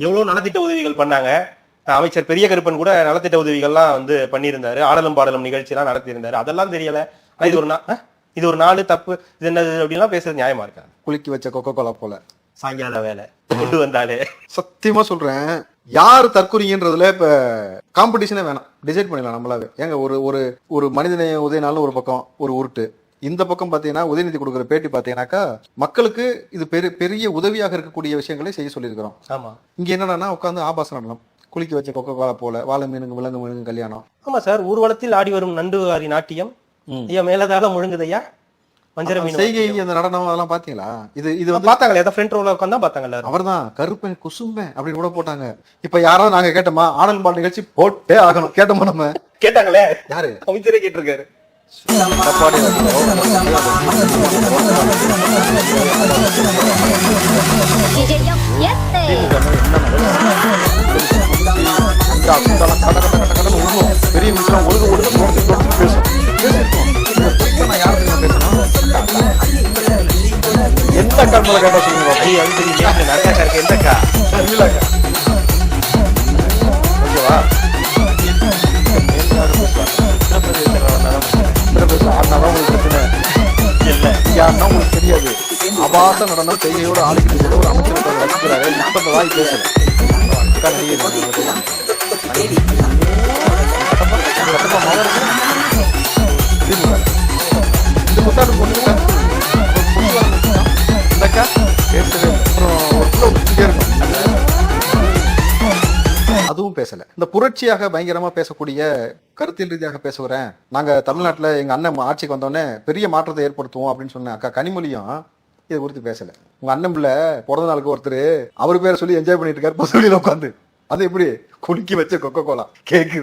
எவ்வளவு நலத்திட்ட உதவிகள் பண்ணாங்க. அமைச்சர் பெரிய கருப்பன் கூட நலத்திட்ட உதவிகள்லாம் வந்து பண்ணியிருந்தாரு. ஆடலும் பாடலும் நிகழ்ச்சி எல்லாம் நடத்தியிருந்தாரு. அதெல்லாம் தெரியல. ஆனா இது ஒரு நா-? இது ஒரு நாலு தப்பு. இது என்னது அப்படின்லாம் பேசுறது நியாயமா இருக்கா? குலுக்கி வச்ச கொக்கோ கோலா போல. சாயங்கால வேலை. கொண்டு வந்தாலே. சத்தியமா சொல்றேன். யார் தற்குறின்றதுல இப்ப காம்படிஷனே வேணாம். டிசைட் பண்ணிடலாம் நம்மளாவே. ஏங்க ஒரு ஒரு ஒரு மனிதநேய உதயநாள்னு ஒரு பக்கம் ஒரு உருட்டு. இந்த பக்கம் பாத்தீங்கன்னா உதயநிதி கொடுக்குற பேட்டி பாத்தீங்கன்னாக்கா மக்களுக்கு இது பெரிய பெரிய உதவியாக இருக்கக்கூடிய விஷயங்களை செய்ய சொல்லியிருக்கிறோம். ஆமா. இங்க என்னன்னா உட்காந்து ஆபாச நடனம். குளிக்க வச்ச கொக்கோ கோலா போல வாழை மீனுங்க விலங்கு மீனுங்க கல்யாணம். ஆமா சார். ஊர்வலத்தில் ஆடி வரும் நண்டு வாரி நாட்டியம் ஐயா மேலதாக முழுங்குதையா? வஞ்சர மீன் செய்கை அந்த நடனம் அதெல்லாம் பாத்தீங்களா இது இது வந்து பார்த்தாங்களே ஃப்ரண்ட் ரோல உட்காந்து தான் பார்த்தாங்க எல்லாரும் அவர்தான். கருப்பன் குசும்பேன் அப்படின்னு கூட போட்டாங்க. இப்ப யாராவது நாங்க கேட்டோமா ஆனல் பால் நிகழ்ச்சி போட்டே ஆகணும். கேட்டோமா நம்ம? கேட்டாங்களே. யாரு? அமைச்சரே கேட்டிருக்காரு. எடப்பாடி பெரிய ஒழுங்கு ஒழுங்கு பேசும் எந்த கண்ணில் கேட்டா சொல்லுங்க நிறைய இருக்கு எந்தக்கா இல்லக்கா யாருன்னா உங்களுக்கு தெரியாது. அபாச நடனம் செய்கையோட ஆளுக்கு கூட ஒரு அமைச்சர் ரசிக்கிறாரு இப்ப வாய் பேசுறேன். இந்த புத்தாண்டு பொண்ணு இந்தக்கா பேசவே அப்புறம் இருக்கும் அதுவும் பேசல. இந்த புரட்சியாக பயங்கரமா பேசக்கூடிய கருத்தியல் ரீதியாக பேசுகிறேன் நாங்கள் தமிழ்நாட்டில் எங்கள் அண்ணன் ஆட்சிக்கு வந்தோடனே பெரிய மாற்றத்தை ஏற்படுத்துவோம் அப்படின்னு சொன்ன அக்கா கனிமொழியும் இதை குறித்து பேசலை. உங்கள் அண்ணன் பிள்ளை பிறந்த நாளுக்கு ஒருத்தர் அவர் பேரை சொல்லி என்ஜாய் பண்ணிட்டு இருக்காரு. பசுலியில உட்காந்து அது எப்படி? குலுக்கி வச்ச கொக்கோ கோலா கேக்குது.